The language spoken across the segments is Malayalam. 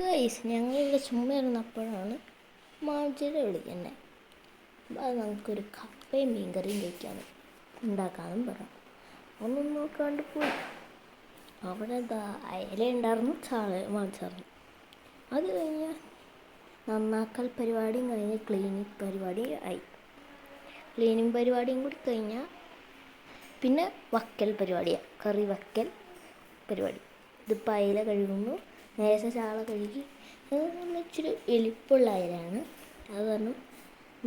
ഗൈസ് ഞങ്ങളിവിടെ ചുമ്മാ ഇരുന്നപ്പോഴാണ് മാജിയുടെ വിളിക്കുന്നത് അപ്പോൾ അത് നമുക്കൊരു കപ്പയും മീൻകറിയും കഴിക്കാനും ഉണ്ടാക്കാനും പറയാം. ഒന്നും നോക്കാണ്ട് പോയി. അവിടെ അയല ഉണ്ടായിരുന്നു ചാള വാങ്ങിച്ചായിരുന്നു. അത് കഴിഞ്ഞ് നന്നാക്കൽ പരിപാടിയും കഴിഞ്ഞ് ക്ലീനിങ് പരിപാടി ആയി. ക്ലീനിങ് പരിപാടിയും കൂടി കഴിഞ്ഞാൽ പിന്നെ വക്കൽ പരിപാടിയാണ് കറി വക്കൽ പരിപാടി. ഇതിപ്പോൾ അയല കഴുകുന്നു നേരത്തെ ചാള കഴുകി. അത് ഇച്ചിരി എലിപ്പുള്ള അയലാണ്. അത് കാരണം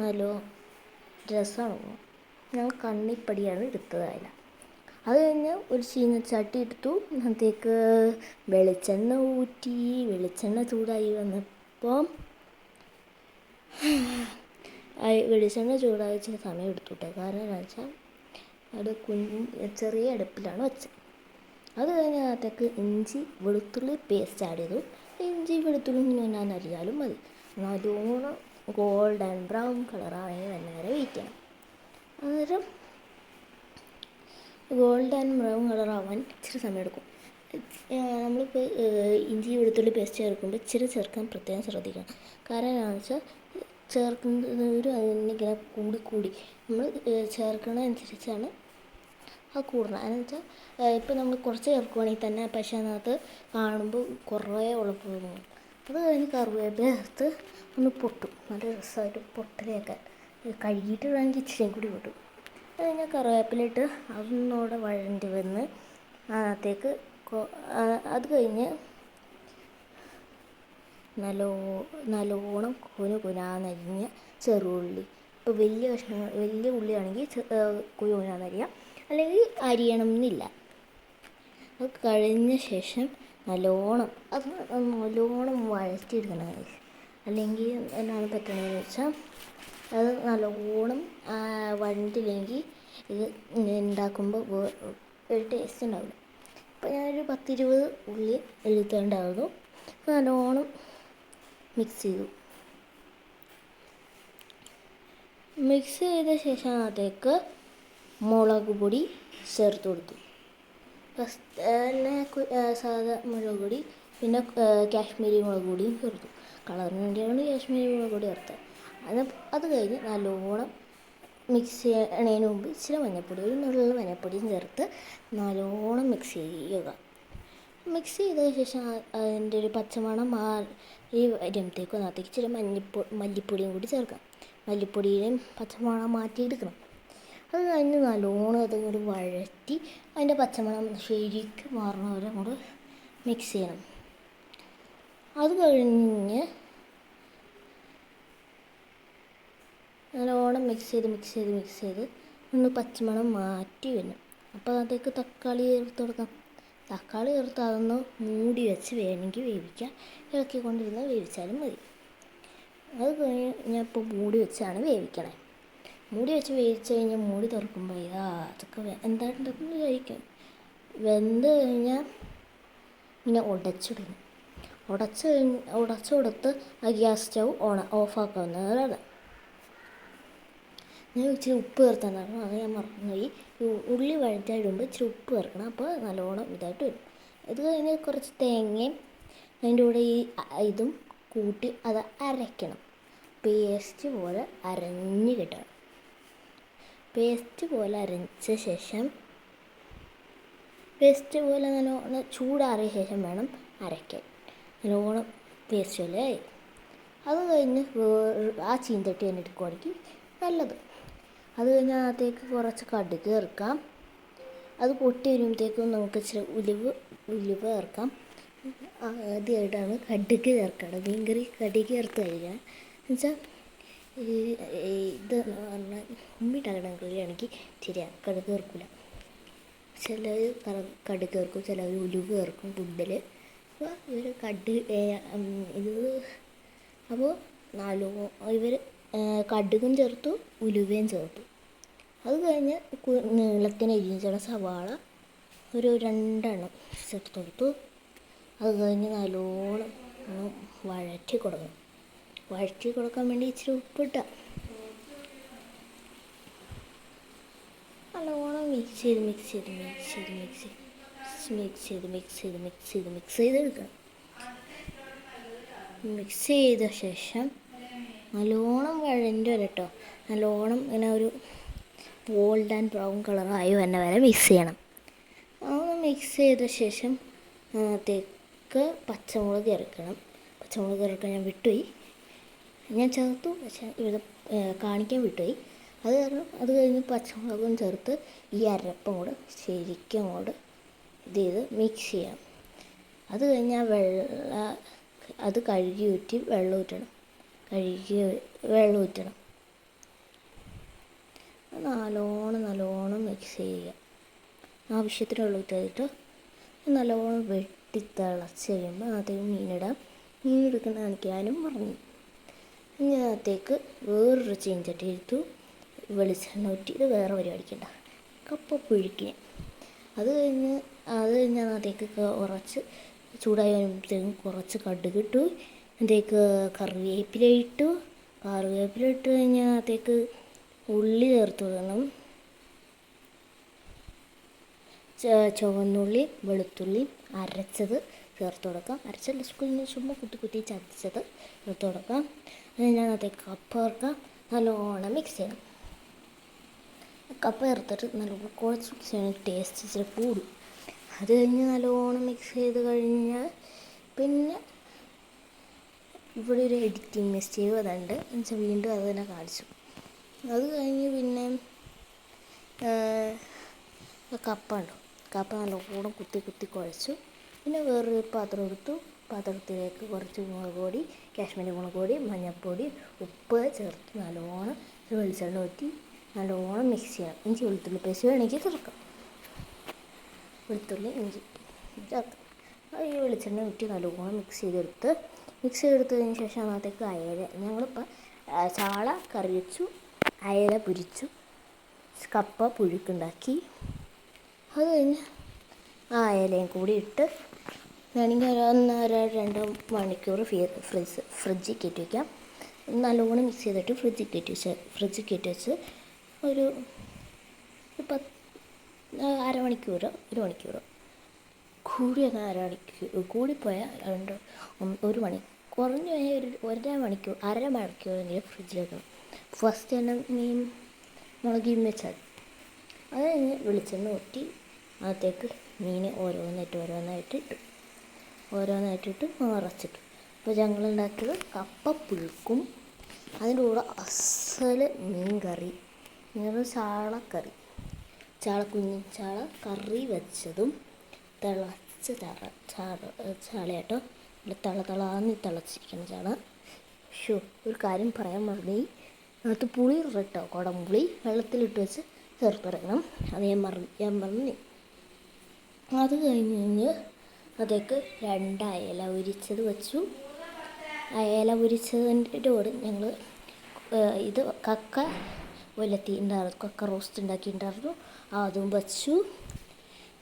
നല്ല രസമാണ്. ഞങ്ങൾ കണ്ണിപ്പടിയാണ് എടുത്തത് അയല. അത് കഴിഞ്ഞ് ഒരു ചീനച്ചട്ടി എടുത്തു. അതിലേക്ക് വെളിച്ചെണ്ണ ഊറ്റി. വെളിച്ചെണ്ണ ചൂടായി വന്നപ്പോൾ വെളിച്ചെണ്ണ ചൂടായി ഇച്ചിരി സമയം എടുത്തു കേട്ടോ കാരണം എന്താണെന്ന് വെച്ചാൽ അത് കുഞ്ഞ് ചെറിയ അടുപ്പിലാണ് വെച്ചത്. അത് കഴിഞ്ഞ് അതിനകത്തേക്ക് ഇഞ്ചി വെളുത്തുള്ളി പേസ്റ്റ് ആഡ് ചെയ്തു. ഇഞ്ചി വെളുത്തുള്ളി ഞാൻ അരിഞ്ഞാലും മതി. നല്ലോണം ഗോൾഡൻ ബ്രൗൺ കളറായി തന്നെ വരെ വെയിറ്റ് ചെയ്യണം. അന്നേരം ഗോൾഡൻ ബ്രൗൺ കളറാവാൻ ഇച്ചിരി സമയം എടുക്കും. നമ്മളിപ്പോൾ ഇഞ്ചി വെളുത്തുള്ളി പേസ്റ്റ് ചേർക്കുമ്പോൾ ഇച്ചിരി ചേർക്കാൻ പ്രത്യേകം ശ്രദ്ധിക്കണം. കാരണം എന്താണെന്ന് വെച്ചാൽ ചേർക്കുന്നവരും അതിനെ അതിനിങ്ങനെ കൂടി കൂടി. നമ്മൾ ചേർക്കണതനുസരിച്ചാണ് ആ കൂടണം അതെന്ന് വെച്ചാൽ ഇപ്പോൾ നമ്മൾ കുറച്ച് ചേർക്കുവാണെങ്കിൽ തന്നെ പക്ഷേ അതിനകത്ത് കാണുമ്പോൾ കുറേ ഉളപ്പ് തോന്നും അത് കഴിഞ്ഞ് കറിവേപ്പില ഒന്ന് പൊട്ടും. നല്ല രസമായിട്ട് പൊട്ടലൊക്കെ കഴുകിയിട്ട് വേണമെങ്കിൽ ഇച്ചിരിയും കൂടി പൊട്ടും. അത് കഴിഞ്ഞാൽ കറിവേപ്പിലിട്ട് അതൊന്നുകൂടെ വഴണ്ടി വന്ന് അതിനകത്തേക്ക് അത് കഴിഞ്ഞ് നല്ലോ നല്ലോണം കുനു കുനാന്നരിഞ്ഞ് ചെറുള്ളി. ഇപ്പോൾ വലിയ കഷ്ണങ്ങൾ വലിയ ഉള്ളിയാണെങ്കിൽ കുനു കുനാന്നരിയാം. അല്ലെങ്കിൽ അരിയണം എന്നില്ല അത് കഴിഞ്ഞ ശേഷം നല്ലോണം അത് നല്ലോണം വഴറ്റിയെടുക്കണം അല്ലെങ്കിൽ എന്നാണ് പറ്റണതെന്ന് വെച്ചാൽ അത് നല്ലോണം വഴണ്ടില്ലെങ്കിൽ ഇത് ഉണ്ടാക്കുമ്പോൾ ഒരു ടേസ്റ്റ് ഉണ്ടാവില്ല. അപ്പോൾ ഞാനൊരു പത്തിരുപത് ഉള്ളി എടുത്തേണ്ടായിരുന്നു നല്ലോണം മിക്സ് ചെയ്തു. മിക്സ് ചെയ്ത ശേഷം അതിലേക്ക് മുളക് പൊടി ചേർത്ത് കൊടുത്തു. ഫസ്റ്റ് തന്നെ സാധാ മുളക് പൊടി പിന്നെ കാശ്മീരി മുളക് പൊടിയും ചേർത്തു. കളറിന് വേണ്ടിയാണ് കാശ്മീരി മുളക് പൊടി ചേർത്തത്. അത് അത് കഴിഞ്ഞ് നല്ലോണം മിക്സ് ചെയ്യണതിന് മുമ്പ് ഇച്ചിരി മഞ്ഞപ്പൊടി ഒരു നുള്ളിൽ മഞ്ഞപ്പൊടിയും ചേർത്ത് നല്ലോണം മിക്സ് ചെയ്യുക. മിക്സ് ചെയ്ത ശേഷം അതിന്റെ ഒരു പച്ചമണം മാറി വരുമ്പോഴത്തേക്കും അതിനകത്തേക്ക് ഇച്ചിരി മഞ്ഞൾപ്പൊടി മല്ലിപ്പൊടിയും കൂടി ചേർക്കാം. മല്ലിപ്പൊടിയിലും പച്ചമണം മാറ്റിയെടുക്കണം. അത് കഴിഞ്ഞ് നല്ലോണം അതുകൊണ്ട് വഴറ്റി അതിന്റെ പച്ചമണം ശരിക്കും മാറുന്നവരെ വരെ മിക്സ് ചെയ്യണം. അത് കഴിഞ്ഞ് നല്ലോണം മിക്സ് ചെയ്ത് മിക്സ് ചെയ്ത് മിക്സ് ചെയ്ത് ഒന്ന് പച്ചമണം മാറ്റി വരണം. അപ്പോൾ അതേക്ക് തക്കാളി ചേർത്ത് കൊടുക്കാം. തക്കാളി ചേർത്ത് അതൊന്ന് മൂടി വെച്ച് വേണമെങ്കിൽ വേവിക്കാം. ഇളക്കിക്കൊണ്ടിരുന്ന് വേവിച്ചാലും മതി. അത് കഴിഞ്ഞ് ഞാൻ ഇപ്പോൾ മൂടി വെച്ചാണ് വേവിക്കണേ. മൂടി വെച്ച് വേവിച്ച് കഴിഞ്ഞാൽ മൂടി തുറക്കുമ്പോൾ ഇതാ അതൊക്കെ എന്തായിട്ടുണ്ടെന്ന് കഴിക്കാം വെന്ത് കഴിഞ്ഞാൽ ഇങ്ങനെ ഉടച്ചിടുന്നു ഉടച്ച് കഴിഞ്ഞ് ഉടച്ചു കൊടുത്ത് ആ ഗ്യാസ് സ്റ്റൗ ഓൺ ഓഫാക്കാവുന്നതാണ് ഞാൻ ഇച്ചിരി ഉപ്പ് ചേർത്താണ്ടായിരുന്നു അത് ഞാൻ മറന്നുപോയി. ഉള്ളി വഴറ്റായിടുമ്പോൾ ഇച്ചിരി ഉപ്പ് ചേർക്കണം. അപ്പോൾ നല്ലോണം ഇതായിട്ട് വരും. ഇത് കഴിഞ്ഞ് കുറച്ച് തേങ്ങയും അതിന്റെ കൂടെ ഈ ഇതും കൂട്ടി അത് അരയ്ക്കണം. പേസ്റ്റ് പോലെ അരഞ്ഞ് കിട്ടണം. പേസ്റ്റ് പോലെ അരച്ച ശേഷം പേസ്റ്റ് പോലെ നല്ലോണം ചൂടാറിയ ശേഷം വേണം അരയ്ക്കാൻ. നല്ലോണം പേസ്റ്റ് പോലെ ആയി അത് കഴിഞ്ഞ് ആ ചീന്തട്ടി തന്നെ എടുക്കുവാണെങ്കിൽ നല്ലത്. അത് കഴിഞ്ഞ് അതിനകത്തേക്ക് കുറച്ച് കടുക് ചേർക്കാം. അത് പൊട്ടി വരുമ്പോഴത്തേക്കും നമുക്ക് ഇച്ചിരി ഉലുവ് ഉലുവ ചേർക്കാം. ആദ്യമായിട്ടാണ് കടുക് ചേർക്കേണ്ടത്. മീൻകറി കടുക് ചേർത്ത് കഴിക്കാൻ എന്നുവെച്ചാൽ ഇത് പറഞ്ഞാൽ ഉമ്മിട്ടകടം കറിയാണെങ്കിൽ ശരിയാണ് കടുക് ചേർക്കില്ല ചിലർ കടുക് ചേർക്കും ചിലർ ഉലുവ് ചേർക്കും കൂടുതൽ അപ്പോൾ ഇവർ കട് ഇത് അപ്പോൾ നാലോ ഇവർ കടുകും ചേർത്തു ഉലുവയും ചേർത്തു. അത് കഴിഞ്ഞ് നീളത്തിന് അരിഞ്ഞ സവാള ഒരു രണ്ടെണ്ണം ചേർത്ത് കൊടുത്തു. അത് കഴിഞ്ഞ് നല്ലോണം വഴറ്റി കൊടുക്കണം. വഴറ്റി കൊടുക്കാൻ വേണ്ടി ഇച്ചിരി ഉപ്പിട്ട. നല്ലോണം മിക്സ് ചെയ്ത് മിക്സ് ചെയ്ത് മിക്സ് ചെയ്ത് മിക്സ് ചെയ്ത് മിക്സ് ചെയ്ത് മിക്സ് ചെയ്ത് മിക്സ് ചെയ്ത് മിക്സ് ചെയ്ത് എടുക്കണം മിക്സ് ചെയ്ത ശേഷം നല്ലോണം വഴന്റെ വരെ കേട്ടോ നല്ലോണം ഇങ്ങനെ ഒരു ഗോൾഡ് ആൻഡ് ബ്രൗൺ കളറായി വന്ന വരെ മിക്സ് ചെയ്യണം. അതൊന്ന് മിക്സ് ചെയ്ത ശേഷം തേക്ക് പച്ചമുളക് ഇറക്കണം പച്ചമുളക് ഇറക്കാൻ ഞാൻ വിട്ടുപോയി. ഞാൻ ചേർത്തു പക്ഷേ ഇവിടെ കാണിക്കാൻ വിട്ടുപോയി. അത് കാരണം അത് കഴിഞ്ഞ് പച്ചമുളകും ചേർത്ത് ഈ അരപ്പും കൂടെ ശരിക്കും കൂടെ ഇത് ചെയ്ത് മിക്സ് ചെയ്യാം. അത് കഴിഞ്ഞാൽ വെള്ള അത് കഴുകി ഊറ്റി വെള്ളം ഊറ്റണം. കഴുകി വെള്ളം ഊറ്റണം. നല്ലോണം നല്ലോണം മിക്സ് ചെയ്യുക. ആവശ്യത്തിന് വെള്ളം നല്ലോണം വെട്ടി തിളച്ച് കഴിയുമ്പോൾ അതിൽ മീനിടാം. മീൻ എടുക്കുന്ന കാണിക്കാനും പറഞ്ഞു ഇനി അതിനകത്തേക്ക് വേറൊരു ചീഞ്ചട്ടി എടുത്തു വെളിച്ചെണ്ണ ഊറ്റി ഇത് വേറെ പരിപാടിക്കണ്ട കപ്പ അത് കഴിഞ്ഞ് അത് കഴിഞ്ഞ് അതിനകത്തേക്ക് കുറച്ച് ചൂടായി വരുമ്പോഴത്തേക്കും കുറച്ച് കടുക് ഇട്ടു അതിലേക്ക് കറിവേപ്പില ഇട്ടു. കറിവേപ്പില ഇട്ട് കഴിഞ്ഞാൽ അതിനകത്തേക്ക് ഉള്ളി ചേർത്ത് കൊടുക്കണം. ചുവന്നുള്ളി വെളുത്തുള്ളി അരച്ചത് ചേർത്ത് കൊടുക്കാം അരച്ചല്ല സ്കൂളിന് ചുമ്മാ കുത്തി കുത്തി ചതച്ചത് ചേർത്ത് കൊടുക്കാം ഞാൻ അതേ കപ്പ ചേർക്കാം നല്ലോണം മിക്സ് ചെയ്യണം. കപ്പ ചേർത്തിട്ട് നല്ലോണം കുഴച്ച് മിക്സ് ചെയ്യണം. ടേസ്റ്റ് ഇച്ചിരി കൂടും. അത് കഴിഞ്ഞ് നല്ലോണം മിക്സ് ചെയ്ത് കഴിഞ്ഞാൽ പിന്നെ ഇവിടെ ഒരു എഡിറ്റിംഗ് മിസ്റ്റേക്ക് അതുണ്ട് എന്നുവെച്ചാൽ വീണ്ടും അത് തന്നെ കാണിച്ചു. അത് കഴിഞ്ഞ് പിന്നെ കപ്പ ഉണ്ടോ കപ്പ നല്ലോണം കുത്തി കുത്തി കുഴച്ചു. പിന്നെ വേറൊരു പാത്രം എടുത്തു. പാത്രത്തിലേക്ക് കുറച്ച് മുളക് പൊടി കാശ്മീരി മുളക് പൊടി മഞ്ഞൾപ്പൊടി ഉപ്പ് ചേർത്ത് നല്ലോണം വെളിച്ചെണ്ണ ഊറ്റി നല്ലോണം മിക്സ് ചെയ്യണം. ഇഞ്ചി വെളുത്തുള്ളി പേസ്റ്റ് വേണമെങ്കിൽ ചേർക്കാം. വെളുത്തുള്ളി ഇഞ്ചി ചേർക്കാം. ഈ വെളിച്ചെണ്ണ ഊറ്റി നല്ലോണം മിക്സ് ചെയ്തെടുത്ത് മിക്സ് ചെയ്തെടുത്തതിന് ശേഷം അതിനകത്തേക്ക് അയല ഞങ്ങളിപ്പോൾ ചാള കറി വെച്ചു അയല പൊരിച്ചു കപ്പ പുഴുക്കുണ്ടാക്കി അത് കഴിഞ്ഞ് ആ അയലയും കൂടി ഇട്ട് വേണമെങ്കിൽ ഒന്നര രണ്ട് മണിക്കൂർ ഫ്രീ- ഫ്രിഡ്ജ് ഫ്രിഡ്ജിൽ കയറ്റി വയ്ക്കാം. നല്ലോണം മിക്സ് ചെയ്തിട്ട് ഫ്രിഡ്ജിൽ കയറ്റി വെച്ച് ഫ്രിഡ്ജിൽ കയറ്റി വെച്ച് ഒരു പത്ത് അരമണിക്കൂറോ ഒരു മണിക്കൂറോ കൂടി എന്നാൽ അരമണിക്കൂർ കൂടിപ്പോയാൽ രണ്ട് ഒന്ന് ഒരു മണി കുറഞ്ഞു പോയാൽ ഒരു ഒരര മണിക്കൂർ അര മണിക്കൂറെങ്കിലും ഫ്രിഡ്ജിൽ വെക്കണം. ഫസ്റ്റ് തന്നെ മീൻ മുളകിയും വെച്ചാൽ അത് കഴിഞ്ഞ് വെളിച്ചെണ്ണ ഊറ്റി അകത്തേക്ക് മീൻ ഓരോന്നായിട്ട് ഓരോന്നായിട്ട് ഇട്ടു. ഓരോന്നായിട്ട് ഇട്ട് നിറച്ചിട്ടു. അപ്പോൾ ഞങ്ങൾ ഉണ്ടാക്കിയത് കപ്പ പുഴുക്കും അതിന്റെ കൂടെ അസൽ മീൻ കറി ഞങ്ങൾ ചാളക്കറി ചാള കുഞ്ഞി ചാള കറി വെച്ചതും തിളച്ച ചാള ചാള ചാളയാട്ടോ. നല്ല തള തളാന്ന് തിളച്ചിരിക്കുന്ന ചാള. ഷോ ഒരു കാര്യം പറയാൻ മറന്നു. അതിനകത്ത് പുളി ഇട്ടോ കുടംപുളി വെള്ളത്തിലിട്ട് വെച്ച് ചേർത്തിറങ്ങണം അത് ഞാൻ മറന്നു ഞാൻ മറന്നു. അത് കഴിഞ്ഞ് കഴിഞ്ഞ് അതേക്ക് രണ്ട് അയല ഉരിച്ചത് വെച്ചു. അയല ഉരിച്ചതിന്റെ ഞങ്ങൾ ഇത് കക്ക ഒലത്തിണ്ടായിരുന്നു കക്ക റോസ്റ്റ് ഉണ്ടാക്കിയിട്ടുണ്ടായിരുന്നു അതും വെച്ചു.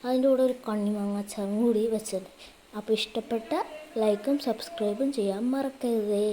അതിന്റെ കൂടെ ഒരു കണ്ണിമാങ്ങാച്ചാറും കൂടി വെച്ചത്. അപ്പോൾ ഇഷ്ടപ്പെട്ട ലൈക്കും സബ്സ്ക്രൈബും ചെയ്യാൻ മറക്കരുതേ.